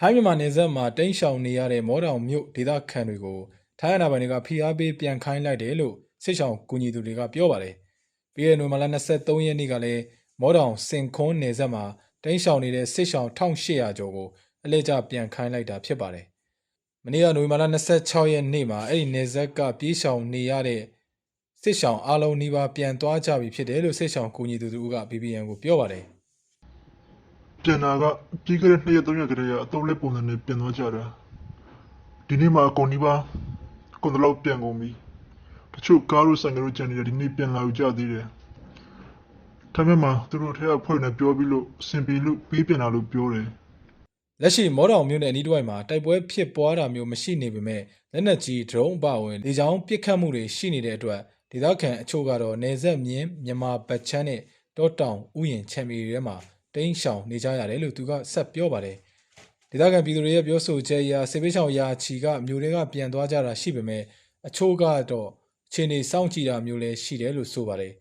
ထိုင်းမြန်မာနယ်စပ်မှာတိန့်ရှောင်နေရတဲ့မောတောင်မြို့ဒေသခံတွေကိုထိုင်းအာဏာပိုင်တွေကဖိအားပေးပြန်ခိုင်းလိုက်တယ်လို့စစ်ဆောင်ကူညီသူတွေကပြောပါတယ်။ပြီးခဲ့တဲ့နိုဝင်ဘာလ23ရက်နေ့ကလည်းမောတောင်စင်ခွန်းနယ်စပ်မှာတိန့်ရှောင်နေတဲ့စစ်ဆောင်1800ကျော်ကိုအလဲကျပြန်ခိုင်းလိုက်တာဖြစ်ပါတယ်။မနေ့ကနိုဝင်ဘာလ26ရက်နေ့မှာအဲ့ဒီနယ်စပ်ကပြေးရှောင်နေရတဲ့စစ်ဆောင်အလုံးနီးပါးပြန်သွားကြပြီဖြစ်တယ်လို့စစ်ဆောင်ကူညီသူတို့က BBN ကိုပြောပါတယ်။ ပြန်လာကပြီးခဲ့တဲ့နှစ်ရက်သုံးရက်ကလေးကအတုံးလေးပုံစံနဲ့ပြန်သွားကြတာဒီနေ့မှအကုန်ဒီပါအကုန်တော့ပြန်ကုန်ပြီတချို့ကားတို့ဆိုင်ကတို့ကြံနေတာဒီနေ့ပြန်လာကြသေးတယ်ဒါပေမဲ့သူတို့ထဲကဖွဲ့နေပြောပြီးလို့အဆင်ပြေလို့ပေးပြန်လာလို့ပြောတယ်လက်ရှိမောတောင်မြို့နယ်အနီးတစ်ဝိုက်မှာတိုက်ပွဲဖြစ်ပွားတာမျိုးမရှိနေပေမဲ့လက်နက်ကြီးဒရုန်းအပါအဝင်လေကြောင်းပစ်ခတ်မှုတွေရှိနေတဲ့အတွက်ဒေသခံအချို့ကတော့နေဆက်မြင်းမြန်မာဗတ်ချမ်းနဲ့တောတောင်ဥယျင်ချန်ပီတွေထဲမှာ တိန်းရှောင်နေကြရတယ်လို့သူကဆက်ပြောပါတယ်ဒေသခံပြည်သူတွေရဲ့ပြောဆိုချက်အရစေပေးချောင်ရာချီကမြို့တွေကပြန်သွားကြတာရှိပေမဲ့အချို့ကတော့အခြေအနေစောင့်ကြည့်တာမျိုးလည်းရှိတယ်လို့ဆိုပါတယ်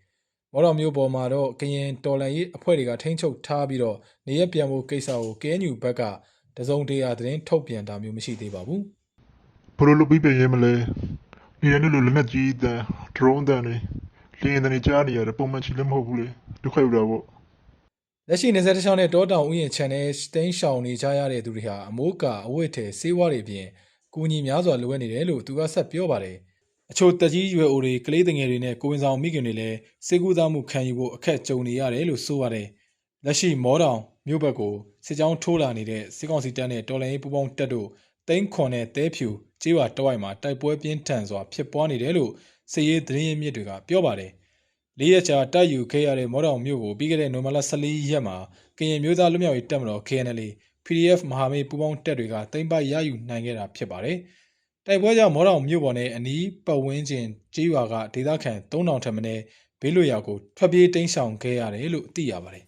မော်တော်မျိုးပေါ်မှာတော့ကရင်တော်လန်ရေးအဖွဲ့တွေကထိန်းချုပ်ထားပြီးတော့နေရပြန်ဖို့ကိစ္စကို KNU ဘက်ကတစုံတရာသတင်းထုတ်ပြန်တာမျိုးမရှိသေးပါဘူးဘလို့လို့ပြီးပြန်ရဲမလဲနေရနေလို့လက်နက်ကြီးတန်ဒရုန်းတန်တွေလင်းတန်တွေကြားနေရတယ်ပုံမှန်ချီလည်းမဟုတ်ဘူးလေဒုက္ခရောက်တာပေါ့ လက်ရှိနေဆက်တစ်ချောင်းနဲ့တောတောင်ဥယျာဉ်ခြံနဲ့တိန်းရှောင်နေကြရတဲ့သူတွေဟာအမိုးကာအဝတ်ထည်စေးဝါးတွေအပြင်ကူညီများစွာလိုအပ်နေတယ်လို့သူကဆက်ပြောပါတယ်အချို့တက်ကြီးရွယ်အိုတွေကလေးငယ်တွေနဲ့ကိုဝင်ဆောင်မိခင်တွေလည်းစေကူသားမှုခံယူဖို့အခက်ကြုံနေရတယ်လို့ဆိုပါတယ်လက်ရှိမောတောင်မြို့ဘက်ကိုစစ်ကြောင်းထိုးလာနေတဲ့စစ်ကောင်စီတပ်နဲ့တော်လိုင်းရေးပူးပေါင်းတပ်တို့တိန်းခွန်နဲ့တဲဖြူကျေးရွာတဝိုက်မှာတိုက်ပွဲပြင်းထန်စွာဖြစ်ပွားနေတယ်လို့စစ်ရေးသတင်းရင်းမြစ်တွေကပြောပါတယ် လေးရက်ကြာတိုက်ယူခဲ့ရတဲ့မော်တောင်မြို့ကိုပြီးခဲ့တဲ့နိုဝင်ဘာလ14ရက်မှာကရင်မျိုးသားလူမျိုးရေးတပ်မတော် KNL PDF မဟာမိတ်ပူးပေါင်းတပ်တွေကတင်ပိုက်ရယူနိုင်ခဲ့တာဖြစ်ပါတယ်။တိုက်ပွဲကြောင့်မော်တောင်မြို့ပေါ်နဲ့အနီးပတ်ဝန်းကျင်ကြေးရွာကဒေသခံ3000ထက်မနည်းဘေးလွတ်ရာကိုထွက်ပြေးတိမ်းရှောင်ခဲ့ရတယ်လို့သိရပါတယ်